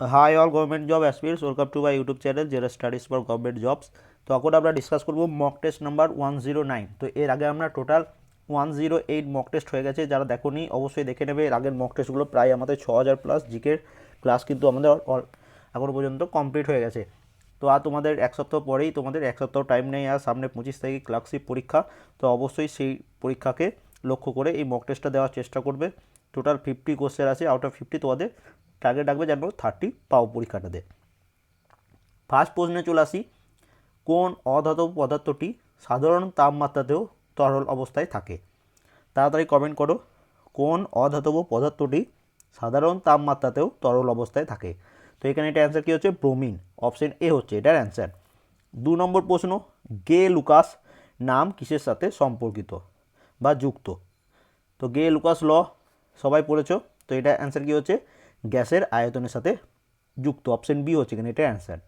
Hi all government job aspirants welcome to my YouTube channel যেটা studies for government jobs তো এখন আমরা discuss করব mock test number one zero nine তো এর আগে আমরা total one zero eight mock test হয়ে গেছে, যারা দেখোনি অবশ্যই দেখে নেবে। এর আগের মক টেস্টগুলো প্রায় আমাদের ছ হাজার প্লাস জিকের ক্লাস কিন্তু আমাদের এখনও পর্যন্ত কমপ্লিট হয়ে গেছে। তো আর তোমাদের এক সপ্তাহ পরেই তোমাদের এক সপ্তাহ টাইম নেই, আর সামনে পঁচিশ তারিখে ক্লার্কশিপ পরীক্ষা। তো অবশ্যই সেই পরীক্ষাকে লক্ষ্য করে এই মক টেস্টটা দেওয়ার চেষ্টা করবে। টোটাল ফিফটি কোশ্চেন আছে আউট অফ ফিফটি তোমাদের টার্গেট রাখবে যেন থার্টি পাও পরীক্ষাটা পরীক্ষাটাতে ফার্স্ট প্রশ্নে চলে আসি, কোন অধাতব পদার্থটি সাধারণ তাপমাত্রাতেও তরল অবস্থায় থাকে? তাড়াতাড়ি কমেন্ট করো, কোন অধাতব পদার্থটি সাধারণ তাপমাত্রাতেও তরল অবস্থায় থাকে? তো এখানে এটা অ্যান্সার কী হচ্ছে? ব্রোমিন অপশন এ হচ্ছে এটার অ্যান্সার দু নম্বর প্রশ্ন, গে লুকাস নাম কিসের সাথে সম্পর্কিত বা যুক্ত? তো গে লুকাস ল, সবাই পড়েছো? তো এটা অ্যান্সার কী হচ্ছে? গ্যাসের আয়তনের সাথে যুক্ত। অপশন বি হচ্ছে এখানে এটা অ্যান্সার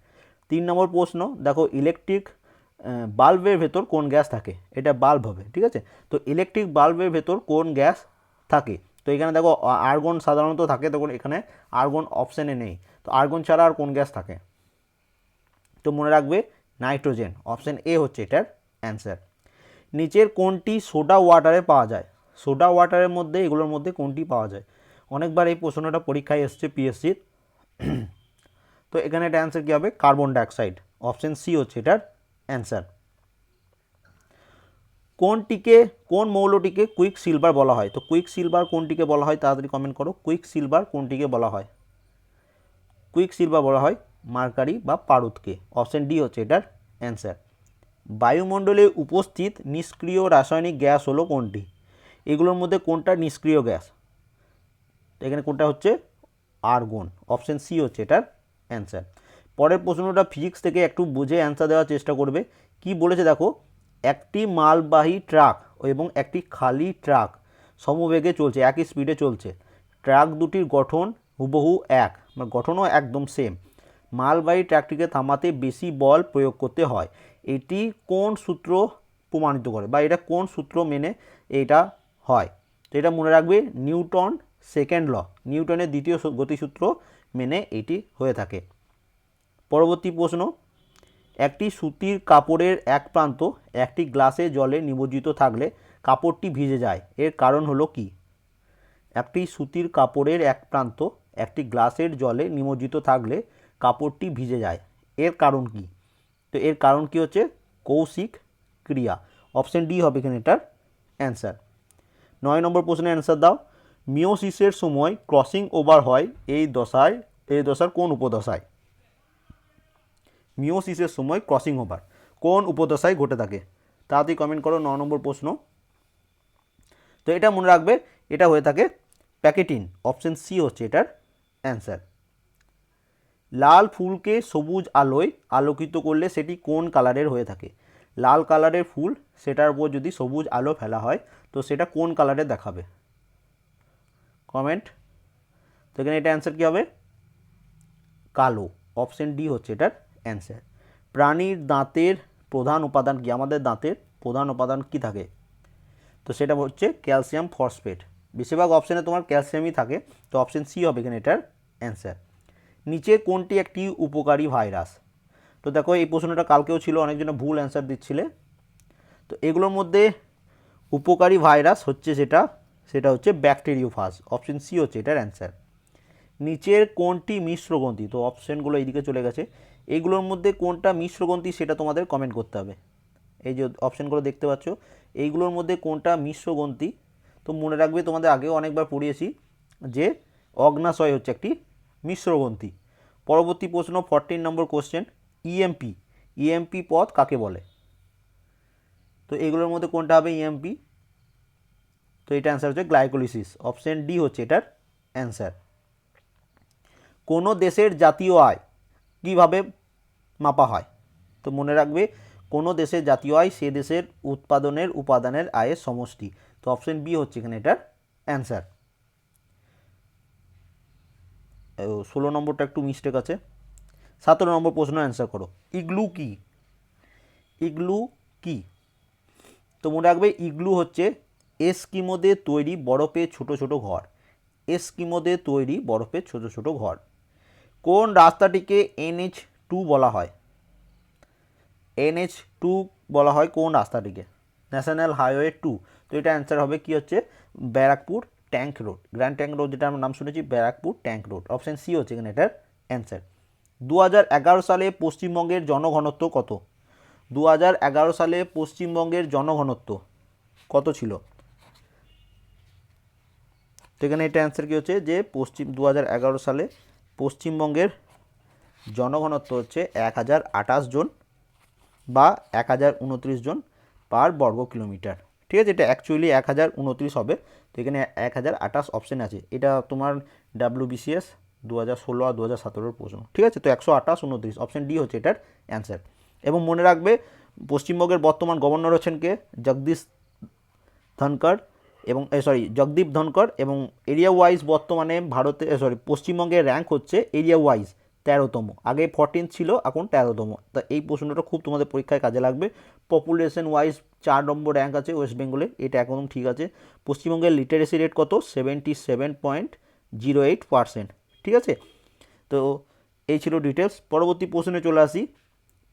তিন নম্বর প্রশ্ন, দেখো ইলেকট্রিক বাল্বের ভেতর কোন গ্যাস থাকে? এটা বাল্ব হবে, ঠিক আছে? তো ইলেকট্রিক বাল্বের ভেতর কোন গ্যাস থাকে? তো এখানে দেখো আর্গন সাধারণত থাকে, তখন এখানে আর্গন অপশানে নেই। তো আর্গন ছাড়া আর কোন গ্যাস থাকে? তো মনে রাখবে নাইট্রোজেন অপশন এ হচ্ছে এটার অ্যান্সার নিচের কোনটি সোডা ওয়াটারে পাওয়া যায়? সোডা ওয়াটারের মধ্যে, এগুলোর মধ্যে কোনটি পাওয়া যায়? অনেকবার এই প্রশ্নটা পরীক্ষায় এসছে পিএসসির তো এখানে এটা অ্যান্সার কী হবে? কার্বন ডাইঅক্সাইড অপশন সি হচ্ছে এটার অ্যান্সার কোনটিকে, কোন মৌলটিকে কুইক সিলভার বলা হয়? তো কুইক সিলভার কোনটিকে বলা হয়? তাড়াতাড়ি কমেন্ট করো। কুইক সিলভার কোনটিকে বলা হয়? কুইক সিলভার বলা হয় মার্কারি বা পারুতকে। অপশন ডি হচ্ছে এটার অ্যান্সার বায়ুমণ্ডলে উপস্থিত নিষ্ক্রিয় রাসায়নিক গ্যাস হলো কোনটি? এগুলোর মধ্যে কোনটা নিষ্ক্রিয় গ্যাস? তো এখানে কোনটা হচ্ছে? আর্গন অপশন সি হচ্ছে এটার অ্যান্সার পরের প্রশ্নটা ফিজিক্স থেকে একটু বুঝে অ্যান্সার দেওয়ার চেষ্টা করবে। কি বলেছে দেখো? একটি মালবাহী ট্রাক এবং একটি খালি ট্রাক সমবেগে চলছে, একই স্পিডে চলছে। ট্রাক দুটির গঠন হুবহু এক মানে গঠনও একদম সেম মালবাহী ট্রাকটিকে থামাতে বেশি বল প্রয়োগ করতে হয়। এটি কোন সূত্র প্রমাণিত করে, বা এটা কোন সূত্র মেনে এটা হয়? তো এটা মনে রাখবে নিউটন সেকেন্ড ল, নিউটনের দ্বিতীয় গতিসূত্র মেনে এটি হয়ে থাকে। পরবর্তী প্রশ্ন, একটি সুতির কাপড়ের এক প্রান্ত একটি গ্লাসে জলে নিমজ্জিত থাকলে কাপড়টি ভিজে যায়, এর কারণ হলো কি? একটি সুতির কাপড়ের এক প্রান্ত একটি গ্লাসের জলে নিমজ্জিত থাকলে কাপড়টি ভিজে যায়, এর কারণ কি? তো এর কারণ কি হচ্ছে? কৌশিক ক্রিয়া। অপশন ডি হবে এখানে এটার অ্যান্সার। নয় নম্বর প্রশ্নের অ্যান্সার দাও। মিওসিসের সময় ক্রসিং ওভার হয় এই দশায়, এই দশার কোন উপদশায়? মিওসিসের সময় ক্রসিং ওভার। কোন উপদশায় ঘটে থাকে? তাড়াতাড়ি কমেন্ট করো, ন নম্বর প্রশ্ন। তো এটা মনে রাখবে, এটা হয়ে থাকে প্যাকেটিন। অপশন সি হচ্ছে এটার অ্যান্সার। লাল ফুলকে সবুজ আলোয় আলোকিত করলে সেটি কোন কালারের হয়ে থাকে? লাল কালারের ফুল, সেটার উপর যদি সবুজ আলো ফেলা হয়, তো সেটা কোন কালারে দেখাবে? কমেন্ট। তো এখানে এটা অ্যান্সার কী হবে? কালো। অপশন ডি হচ্ছে এটার অ্যান্সার প্রাণীর দাঁতের প্রধান উপাদান কি? আমাদের দাঁতের প্রধান উপাদান কি থাকে? তো সেটা হচ্ছে ক্যালসিয়াম ফসফেট বেশিরভাগ অপশানে তোমার ক্যালসিয়ামই থাকে। তো অপশন সি হবে এখানে এটার অ্যান্সার নিচে কোনটি একটি উপকারী ভাইরাস তো দেখো, এই প্রশ্নটা কালকেও ছিল, অনেকজনে ভুল অ্যান্সার দিচ্ছিলে। তো এগুলোর মধ্যে উপকারী ভাইরাস হচ্ছে যেটা সেটা হচ্ছে ব্যাকটেরিওফাজ অপশন সি হচ্ছে এটার অ্যান্সার নিচের কোনটি মিশ্রগ্রন্থি তো অপশানগুলো এইদিকে চলে গেছে। এইগুলোর মধ্যে কোনটা মিশ্রগ্রন্থি সেটা তোমাদের কমেন্ট করতে হবে। এই যে অপশানগুলো দেখতে পাচ্ছ, এইগুলোর মধ্যে কোনটা মিশ্রগ্রন্থি তো মনে রাখবে তোমাদের আগেও অনেকবার পড়িয়েছি যে অগ্নাশয় হচ্ছে একটি মিশ্রগ্রন্থি পরবর্তী প্রশ্ন fourteen number question EMP EMP পথ কাকে বলে? তো এগুলোর মধ্যে কোনটা হবে ইএমপি তো এটা অ্যান্সার হচ্ছে গ্লাইকোলিসিস অপশন ডি হচ্ছে এটার অ্যান্সার কোনো দেশের জাতীয় আয় কীভাবে মাপা হয়? তো মনে রাখবে, কোনো দেশের জাতীয় আয় সে দেশের উৎপাদনের উপাদানের আয়ের সমষ্টি। তো অপশন বি হচ্ছে এখানে এটার অ্যান্সার ষোলো নম্বরটা একটু মিস্টেক আছে। সতেরো নম্বর প্রশ্ন অ্যান্সার করো। ইগলু কি? ইগলু কি? তো মনে রাখবে, ইগলু হচ্ছে এস্কিমোদের তৈরি বরফে ছোট ছোট ঘর। এস্কিমোদের তৈরি বরফে ছোট ছোট ঘর। কোন রাস্তাটিকে এনএইচ টু বলা হয়? এনএইচ টু বলা হয় কোন রাস্তাটিকে? National highway two. তো এটা অ্যান্সার হবে কি হচ্ছে? Barrackpore tank road. Grand tank road যেটা আমরা নাম শুনেছি, Barrackpore tank road. Option C হচ্ছে এখানে এটার অ্যান্সার। দু হাজার এগারো সালে পশ্চিমবঙ্গের জনঘনত্ব কত? দু হাজার এগারো সালে পশ্চিমবঙ্গের জনঘনত্ব কত ছিল? তো এখানে এটা অ্যান্সার কী হচ্ছে? যে পশ্চিম দু হাজার এগারো সালে পশ্চিমবঙ্গের জনঘনত্ব হচ্ছে এক হাজার আঠাশ জন বা এক হাজার উনত্রিশ জন পার বর্গ কিলোমিটার। ঠিক আছে? এটা অ্যাকচুয়ালি এক হাজার উনত্রিশ হবে। তো এখানে এক হাজার আঠাশ অপশান আছে। এটা তোমার ডাব্লিউ বিসিএস দু হাজার ষোলো আর দু হাজার সতেরোর প্রশ্ন। ঠিক আছে? তো একশো আঠাশ উনত্রিশ অপশান ডি হচ্ছে এটার অ্যান্সার এবং মনে রাখবে, পশ্চিমবঙ্গের বর্তমান গভর্নর হচ্ছেন কে? জগদীশ ধনকর এবং সরি জগদীপ ধনকর এবং এরিয়া ওয়াইজ বর্তমানে ভারতে সরি পশ্চিমবঙ্গের র্যাঙ্ক হচ্ছে এরিয়া ওয়াইজ তেরোতম। আগে ফর্টিন ছিল, এখন তেরোতম। তা এই প্রশ্নটা খুব তোমাদের পরীক্ষায় কাজে লাগবে। পপুলেশন ওয়াইজ চার নম্বর র্যাঙ্ক আছে ওয়েস্ট বেঙ্গলে এটা একদম ঠিক আছে। পশ্চিমবঙ্গের লিটারেসি রেট কত? Seventy seven point zero eight percent ঠিক আছে? তো এই ছিল ডিটেলস পরবর্তী প্রশ্নে চলে আসি।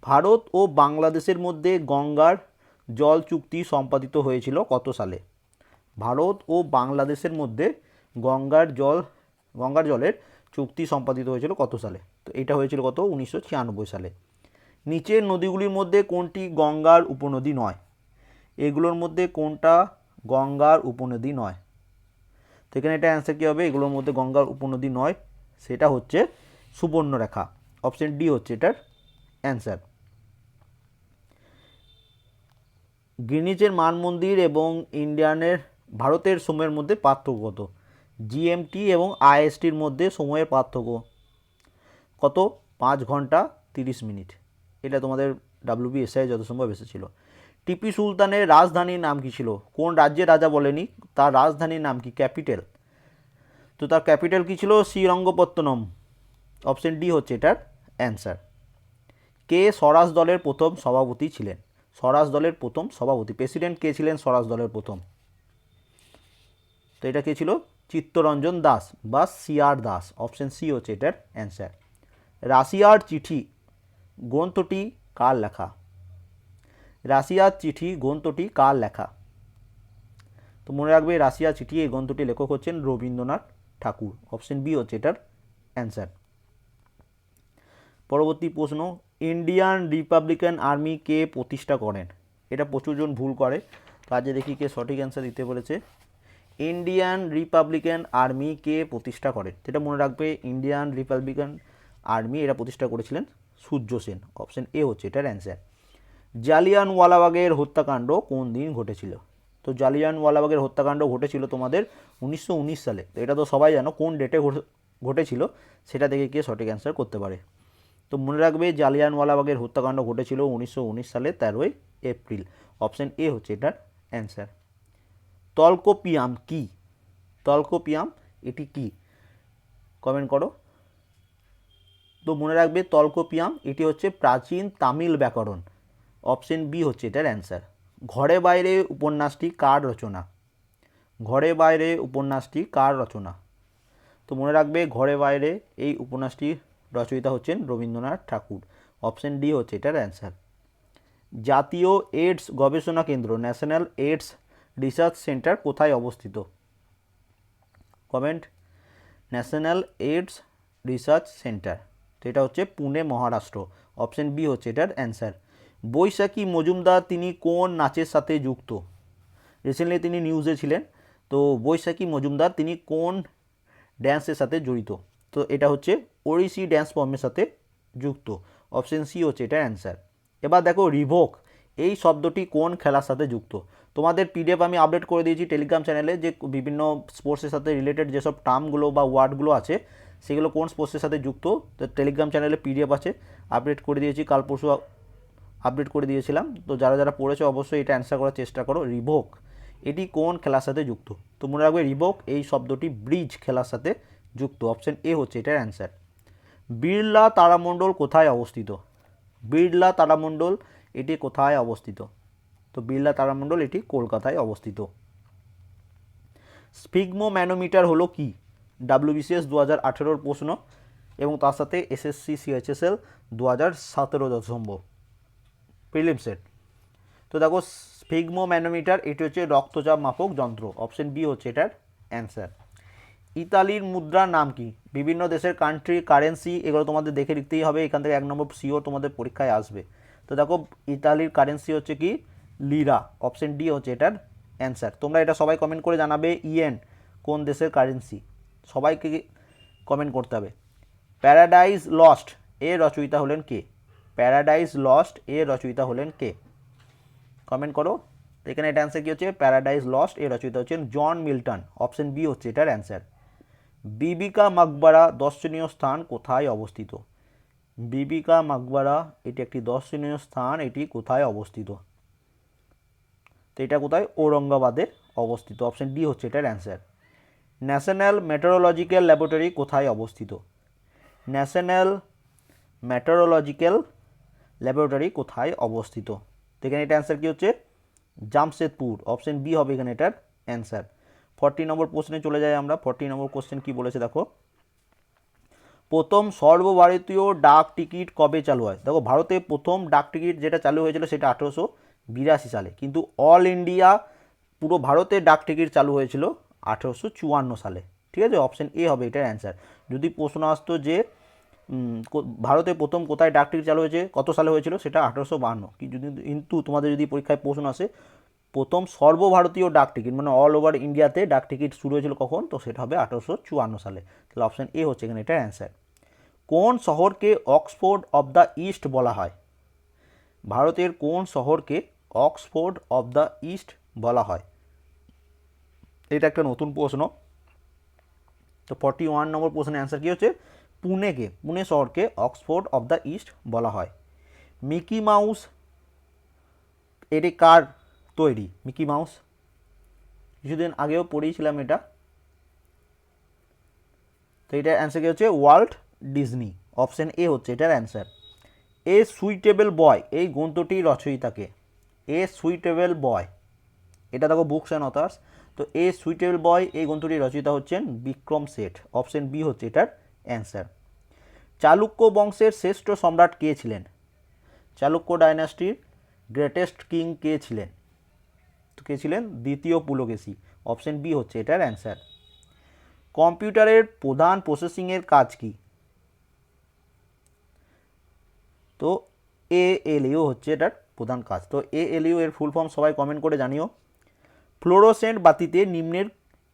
ভারত ও বাংলাদেশের মধ্যে গঙ্গার জল চুক্তি সম্পাদিত হয়েছিল কত সালে? ভারত ও বাংলাদেশের মধ্যে গঙ্গার জল, গঙ্গার জলের চুক্তি সম্পাদিত হয়েছিল কত সালে? তো এটা হয়েছিল কত? উনিশশো ছিয়ানব্বই সালে। নিচের নদীগুলির মধ্যে কোনটি গঙ্গার উপনদী নয়? এগুলোর মধ্যে কোনটা গঙ্গার উপনদী নয়? তো এখানে এটা অ্যান্সার কী হবে? এগুলোর মধ্যে গঙ্গার উপনদী নয়, সেটা হচ্ছে সুবর্ণরেখা। অপশন ডি হচ্ছে এটার অ্যান্সার গ্রিনিচের মান মন্দির এবং ইন্ডিয়ানের ভারতের সময়ের মধ্যে পার্থক্য কত? জিএমটি এবং আইএসটির মধ্যে সময়ের পার্থক্য কত? পাঁচ ঘণ্টা তিরিশ মিনিট। এটা তোমাদের ডাব্লিউবিএসআই যত সম্ভব এসেছিল। টিপু সুলতানের রাজধানীর নাম কি ছিল? কোন রাজ্যের রাজা বলেনি? তার রাজধানীর নাম কি? ক্যাপিটাল। তো তার ক্যাপিটাল কী ছিল? শ্রীরঙ্গপত্তনম। অপশন ডি হচ্ছে এটার অ্যান্সার। কে স্বরাজ দলের প্রথম সভাপতি ছিলেন? স্বরাজ দলের প্রথম সভাপতি। প্রেসিডেন্ট কে ছিলেন? স্বরাজ দলের প্রথম। তো এটা কে ছিল? চিত্তরঞ্জন দাস বা সিআর দাস। অপশন সি হচ্ছে এটার অ্যান্সার। রাশিয়ার চিঠি, গ্রন্থটি কার লেখা? রাশিয়ার চিঠি, গ্রন্থটি কার লেখা? তো মনে রাখবে রাশিয়া চিঠি এই গ্রন্থটি লেখক হচ্ছেন রবীন্দ্রনাথ ঠাকুর। অপশন বি হচ্ছে এটার অ্যান্সার। পরবর্তী প্রশ্ন, ইন্ডিয়ান রিপাবলিকান আর্মি কে প্রতিষ্ঠা করেন? এটা প্রচুরজন ভুল করে। তো আজকে দেখি কে সঠিক অ্যান্সার দিতে বলেছে ইন্ডিয়ান রিপাবলিকান আর্মি কে প্রতিষ্ঠা করেন যেটা মনে রাখবে ইন্ডিয়ান রিপাবলিকান আর্মি এরা প্রতিষ্ঠা করেছিলেন সূর্য সেন। অপশন এ হচ্ছে এটার অ্যান্সার জালিয়ানওয়ালাবাগের হত্যাকাণ্ড কোন দিন ঘটেছিল? তো জালিয়ানওয়ালাবাগের হত্যাকাণ্ড ঘটেছিল তোমাদের উনিশশো উনিশ সালে। তো এটা তো সবাই জানো কোন ডেটে ঘটেছিল, সেটা দেখে কে সঠিক অ্যান্সার করতে পারে। তো মনে রাখবে, জালিয়ানওয়ালাবাগের হত্যাকাণ্ড ঘটেছিল উনিশশো উনিশ সালে তেরোই এপ্রিল। অপশন এ হচ্ছে এটার অ্যান্সার তল্কোপিয়াম কি? তলকোপিয়াম, এটি কি? কমেন্ট করো। তো মনে রাখবে তলকোপিয়াম, এটি হচ্ছে প্রাচীন তামিল ব্যাকরণ। অপশন বি হচ্ছে এটার অ্যান্সার ঘরে বাইরে উপন্যাসটি কার রচনা? ঘরে বাইরে উপন্যাসটি কার রচনা? তো মনে রাখবে ঘরে বাইরে এই উপন্যাসটির রচয়িতা হচ্ছেন রবীন্দ্রনাথ ঠাকুর। অপশন ডি হচ্ছে এটার অ্যান্সার জাতীয় এইডস গবেষণা কেন্দ্র ন্যাশনাল এইডস রিসার্চ সেন্টার কোথায় অবস্থিত? Comment, national AIDS research centre. তো এটা হচ্ছে পুনে, মহারাষ্ট্র। অপশন বি হচ্ছে এটার অ্যান্সার। বৈশাখী মজুমদার তিনি কোন নাচের সাথে যুক্ত? রিসেন্টলি তিনি নিউজে ছিলেন। তো বৈশাখী মজুমদার তিনি কোন ড্যান্সের সাথে জড়িত? তো এটা হচ্ছে ওড়িশি ড্যান্স ফর্মের সাথে যুক্ত। অপশন সি হচ্ছে এটা অ্যান্সার। এবার দেখো রিভোক। এই শব্দটি কোন খেলার সাথে যুক্ত? তোমাদের পিডিএফ আমি আপডেট করে দিয়েছি টেলিগ্রাম চ্যানেলে যে বিভিন্ন স্পোর্টসের সাথে রিলেটেড যেসব টার্মগুলো বা ওয়ার্ডগুলো আছে, সেগুলো কোন স্পোর্টসের সাথে যুক্ত? টেলিগ্রাম চ্যানেলে পিডিএফ আছে আপডেট করে দিয়েছি, কাল পরশু আপডেট করে দিয়েছিলাম। তো যারা যারা পড়েছে অবশ্যই এটা অ্যান্সার করার চেষ্টা করো। রিভোক এটি কোন খেলার সাথে যুক্ত? তো মনে রাখবে রিভোক এই শব্দটি ব্রিজ খেলার সাথে যুক্ত। অপশন এ হচ্ছে এটার অ্যান্সার বিড়লা তারামণ্ডল কোথায় অবস্থিত? বিড়লা তারামণ্ডল এটি কোথায় অবস্থিত? তো বিড়লা তারামণ্ডল এটি কলকাতায় অবস্থিত। স্পিগমো ম্যানোমিটার হলো কি? ডাব্লিউবিসিএস দু হাজার আঠেরোর প্রশ্ন এবং তার সাথে এসএসসি সিএইচএসএল দু হাজার সতেরো দশম্ভ প্রিলিম সেট। তো দেখো স্পিগমো ম্যানোমিটার এটি হচ্ছে রক্তচাপ মাপক যন্ত্র। অপশন বি হচ্ছে এটার অ্যান্সার। ইতালির মুদ্রার নাম কি? বিভিন্ন দেশের কান্ট্রি কারেন্সি এগুলো তোমাদের দেখে লিখতেই হবে। এখান থেকে এক নম্বর সিও তোমাদের পরীক্ষায় আসবে। তো দেখো, ইতালির কারেন্সি হচ্ছে কি? লিরা অপশন ডি হচ্ছে এটার অ্যান্সার তোমরা এটা সবাই কমেন্ট করে জানাবে ইয়েন কোন দেশের কারেন্সি সবাইকে কমেন্ট করতে হবে। প্যারাডাইজ লস্ট এর রচয়িতা হলেন কে? প্যারাডাইজ লস্ট এর রচয়িতা হলেন কে? কমেন্ট করো। এখানে এটা অ্যান্সার কী হচ্ছে? প্যারাডাইজ লস্ট এর রচয়িতা হচ্ছেন জন মিল্টন অপশন বি হচ্ছে এটার অ্যান্সার বিবিকা মাকবারা, দর্শনীয় স্থান কোথায় অবস্থিত? বিবিকা মাকবারা, এটি একটি দর্শনীয় স্থান, এটি কোথায় অবস্থিত? তো এটা কোথায়? ঔরঙ্গাবাদে অবস্থিত। অপশন ডি হচ্ছে এটার অ্যান্সার ন্যাশনাল মেটেরোলজিক্যাল ল্যাবরেটরি কোথায় অবস্থিত? ন্যাশনাল মেটেরোলজিক্যাল ল্যাবরেটরি কোথায় অবস্থিত? তো এখানে এটা অ্যান্সার কী হচ্ছে? জামশেদপুর। অপশন বি হবে এখানে এটার অ্যান্সার ফর্টি নম্বর প্রশ্নে চলে যাই আমরা। ফর্টি নম্বর কোশ্চেন কী বলেছে দেখো? প্রথম সর্বভারতীয় ডাক টিকিট কবে চালু হয়? দেখো, ভারতে প্রথম ডাক টিকিট যেটা চালু হয়েছিল সেটা আঠেরোশো বিরাশি সালে। কিন্তু অল ইন্ডিয়া, পুরো ভারতে ডাক টিকিট চালু হয়েছিল আঠেরোশো চুয়ান্ন সালে। ঠিক আছে? অপশন এ হবে এটার অ্যান্সার যদি প্রশ্ন আসতো যে ভারতে প্রথম কোথায় ডাক টিকিট চালু হয়েছে, কত সালে হয়েছিল, সেটা আঠেরোশো বাহান্ন। কিন্তু তোমাদের যদি পরীক্ষায় প্রশ্ন আসে, প্রথম সর্বভারতীয় ডাক টিকিট মানে অল ওভার ইন্ডিয়াতে ডাক টিকিট শুরু হয়েছিল কখন? তো সেটা হবে আঠেরোশো চুয়ান্ন সালে। তাহলে অপশন এ হচ্ছে এখানে এটার অ্যান্সার কোন শহরকে অক্সফোর্ড অফ দ্য ইস্ট বলা হয়? ভারতের কোন শহরকে অক্সফোর্ড অফ দ্য ইস্ট বলা হয়? এটা একটা নতুন প্রশ্ন। তো ফর্টি ওয়ান নম্বর প্রশ্নের অ্যান্সার কী হচ্ছে? পুনেকে, পুনে শহরকে অক্সফোর্ড অফ দ্য ইস্ট বলা হয়। মিকি মাউস, এটি কার তৈরি? Mickey Mouse. কিছুদিন আগেও পড়িয়েছিলাম এটা। তো এটার অ্যান্সার কী হচ্ছে? ওয়ার্ল্ড ডিজনি অপশন এ হচ্ছে, এটার অ্যান্সার এ সুইটেবল বয় এই গ্রন্থটির রচয়িতাকে। এ সুইটেবল বয় এটা দেখো বুকস অ্যান্ড অথার্স তো এ সুইটেবল বয় এই গ্রন্থটির রচয়িতা হচ্ছেন বিক্রম শেঠ অপশন বি হচ্ছে এটার অ্যান্সার চালুক্য বংশের শ্রেষ্ঠ সম্রাট কে ছিলেন? চালুক্য ডাইনাস্টির গ্রেটেস্ট কিং কে ছিলেন? তো কে ছিলেন? দ্বিতীয় পুলকেশী। অপশন বি হচ্ছে এটার অ্যান্সার কম্পিউটারের প্রধান প্রসেসিংয়ের কাজ কি? তো এ এল ইউ হচ্ছে এটার প্রধান কাজ। তো এ এল ইউ এর ফুল ফর্ম সবাই কমেন্ট করে জানিও। ফ্লোরোসেন্ট বাতিতে নিম্নের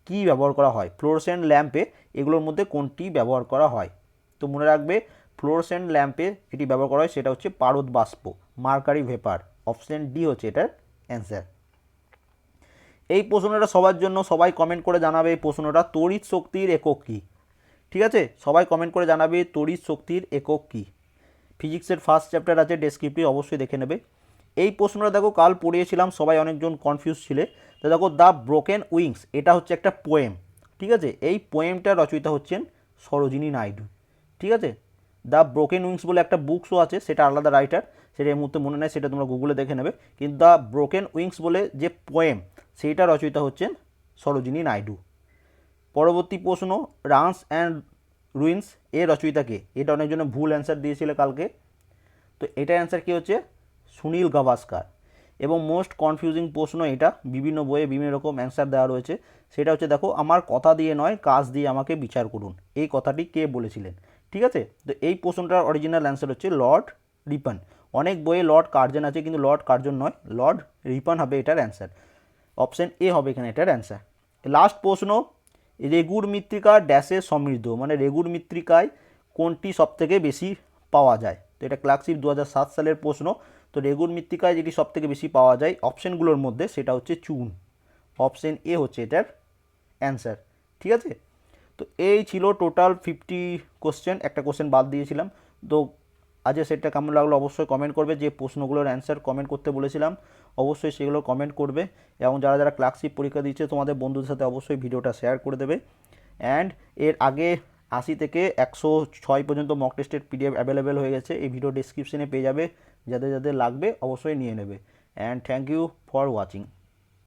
কি ব্যবহার করা হয়? ফ্লোরোসেন্ট ল্যাম্পে এগুলোর মধ্যে কোনটি ব্যবহার করা হয়? তো মনে রাখবে ফ্লোরোসেন্ট ল্যাম্পে এটি ব্যবহার করা হয়, সেটা হচ্ছে পারদ বাষ্প মার্কারি ভেপার অপশন ডি হচ্ছে এটার অ্যান্সার এই প্রশ্নটা সবার জন্য সবাই কমেন্ট করে জানাবে, এই প্রশ্নটা তড়িৎ শক্তির একক কী? ঠিক আছে? সবাই কমেন্ট করে জানাবে, তড়িৎ শক্তির একক কী? ফিজিক্সের ফার্স্ট চ্যাপ্টার আছে ডেসক্রিপ্টিভ অবশ্যই দেখে নেবে। এই প্রশ্নটা দেখো, কাল পড়িয়েছিলাম, সবাই অনেকজন কনফিউজ ছিলে। তো দেখো দ্য ব্রোকেন উইংস এটা হচ্ছে একটা পোয়েম ঠিক আছে? এই পোয়েমটা রচয়িতা হচ্ছেন সরোজিনী নাইডু, ঠিক আছে? দ্য ব্রোকেন উইংস বলে একটা বুকসও আছে, সেটা আলাদা রাইটার সেটা এই মুহূর্তে মনে নেয় সেটা তোমরা গুগলে দেখে নেবে। কিন্তু দ্য ব্রোকেন উইংস বলে যে পোয়েম সেইটা রচয়িতা হচ্ছেন সরোজিনী নাইডু। পরবর্তী প্রশ্ন রান্স অ্যান্ড রুইন্স এর রচয়িতাকে এটা অনেকজনে ভুল অ্যান্সার দিয়েছিল কালকে। তো এটার অ্যান্সার কী হচ্ছে? সুনীল গাভাস্কার। এবং মোস্ট কনফিউজিং প্রশ্ন এটা, বিভিন্ন বইয়ে বিভিন্ন রকম অ্যান্সার দেওয়া রয়েছে। সেটা হচ্ছে দেখো, আমার কথা দিয়ে নয়, কাজ দিয়ে আমাকে বিচার করুন। এই কথাটি কে বলেছিলেন? ঠিক আছে? তো এই প্রশ্নটার অরিজিনাল অ্যান্সার হচ্ছে লর্ড রিপন অনেক বইয়ে লর্ড কার্জন আছে, কিন্তু লর্ড কার্জন নয় লর্ড রিপন হবে এটার অ্যান্সার অপশন এ হবে এখানে এটার অ্যান্সার লাস্ট প্রশ্ন রেগুর মৃত্তিকা ড্যাশে সমৃদ্ধ মানে রেগুর মৃত্তিকায় কোনটি সবথেকে বেশি পাওয়া যায়? তো এটা ক্লার্কশিপ দু সালের প্রশ্ন। তো রেগুর মৃত্তিকায় যেটি সবথেকে বেশি পাওয়া যায় অপশনগুলোর মধ্যে সেটা হচ্ছে চুন। অপশন এ হচ্ছে এটার অ্যান্সার। ঠিক আছে? তো এই ছিল টোটাল ফিফটি কোশ্চেন। একটা কোশ্চেন বাদ দিয়েছিলাম। তো আজকে সেটটা কেমন লাগল অবশ্যই কমেন্ট করবে। যে প্রশ্নগুলোর অ্যান্সার কমেন্ট করতে বলেছিলাম, অবশ্যই সেগুলো কমেন্ট করবে এবং যারা যারা ক্লার্কশিপ পরীক্ষা দিচ্ছে, তোমাদের বন্ধুদের সাথে অবশ্যই ভিডিওটা শেয়ার করে দেবে। অ্যান্ড এর আগে আশি থেকে একশো ছয় পর্যন্ত মক টেস্টের পিডিএফ অ্যাভেলেবেল হয়ে গেছে। এই ভিডিও ডিসক্রিপশনে পেয়ে যাবে। যাদের যাদের লাগবে, অবশ্যই নিয়ে নেবে। And thank you for watching